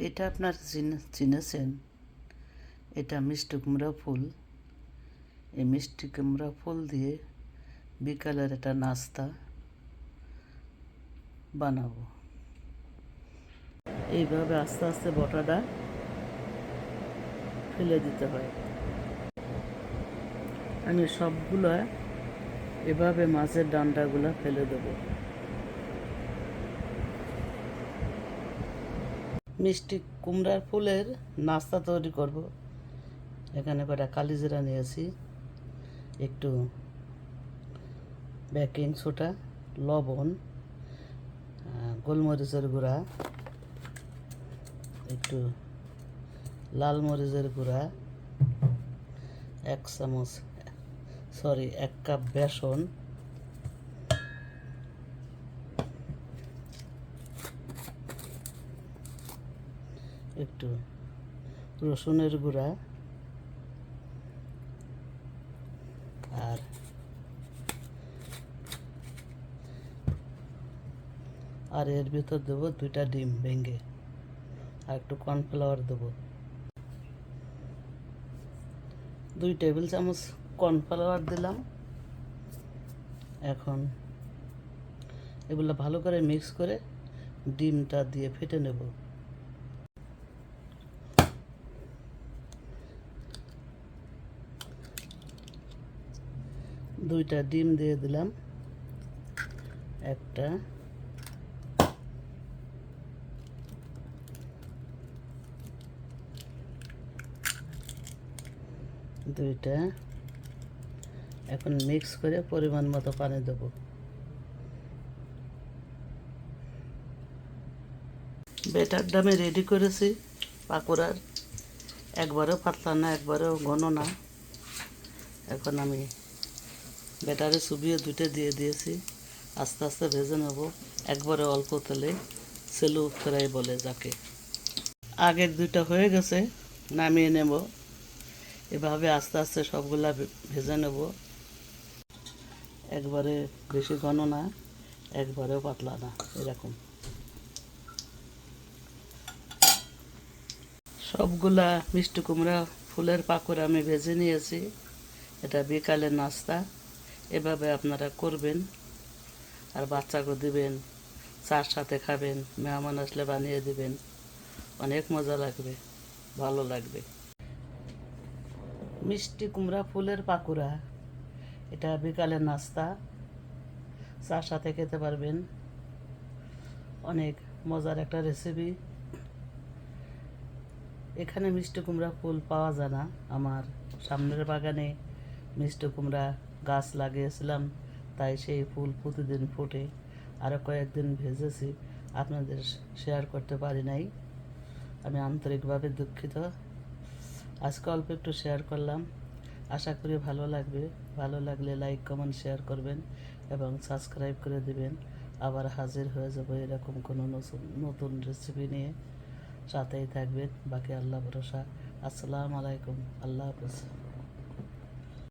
এটা আপনার চিনে- চিনেছেন? এটা মিষ্টি কুমড়া ফুল। এই মিষ্টি কুমড়া ফুল দিয়ে বিকালের একটা নাস্তা বানাবো। এইভাবে আস্তে আস্তে বটাটা ফেলে দিতে হয়। আমি সবগুলো এভাবে মাছের ডান্ডাগুলো ফেলে দেবো। মিষ্টি কুমড়ার ফুলের নাস্তা তৈরি করব। এখানে কটা কালিজিরা নিয়েছি, একটু বেকিং সোডা লবণ গোলমরিচের গুঁড়া, একটু লাল মরিচের গুঁড়া, এক চামচ সরি এক কাপ বেসন একটু রসুনের গুঁড়া আর আর এর ভিতর দেবো দুইটা ডিম ভেঙে আর একটু কর্নফ্লাওয়ার দেবো। দুই টেবিল চামচ কর্নফ্লাওয়ার দিলাম। এখন এগুলো ভালো করে মিক্স করে ডিমটা দিয়ে ফেটে নেব। দুইটা ডিম দিয়ে দিলাম। একটা। দুইটা। এখন মিক্স করে পরিমাণ মতো পানি দেবো। বেটারটা আমি রেডি করেছি। পাকোড়ার একবারও পাতলা না, একবারও ঘন না। এখন আমি ব্যাটারে চুবিয়ে দুইটা দিয়ে দিয়েছি। আস্তে আস্তে ভেজে নেব। একবারে অল্প তেলে। সেলু ফ্রাই বলে যাকে। আগের দুইটা হয়ে গেছে, নামিয়ে নেব। এভাবে আস্তে আস্তে সবগুলা ভেজে নেব। একবারে বেশি ঘন না, একবারেও পাতলা না, এরকম। সবগুলা মিষ্টি কুমড়া ফুলের পাকড় আমি ভেজে নিয়েছি। এটা বিকালের নাস্তা। এভাবে আপনারা করবেন আর বাচ্চাকে দিবেন চার সাথে খাবেন, মেহমান আসলে বানিয়ে দিবেন। অনেক মজা লাগবে, ভালো লাগবে। মিষ্টি কুমড়া ফুলের পাকুড়া, এটা বিকালের নাস্তা। চার সাথে খেতে পারবেন। অনেক মজার একটা রেসিপি এখানে মিষ্টি কুমড়া ফুল পাওয়া যায় না, আমার সামনের বাগানে মিষ্টি কুমড়া গাছ লাগিয়েছিলাম, তাই সেই ফুল প্রতিদিন ফোটে। আরও কয়েকদিন ভেজেছি, আপনাদের শেয়ার করতে পারি নাই। আমি আন্তরিকভাবে দুঃখিত। আজকে অল্প একটু শেয়ার করলাম। আশা করি ভালো লাগবে। ভালো লাগলে লাইক কমেন্ট শেয়ার করবেন এবং সাবস্ক্রাইব করে দিবেন। আবার হাজির হয়ে যাব এরকম কোনো নতুন নতুন রেসিপি নিয়ে। সাথেই থাকবেন। বাকি আল্লাহ ভরসা। আসসালামু আলাইকুম। আল্লাহ হাফেজ।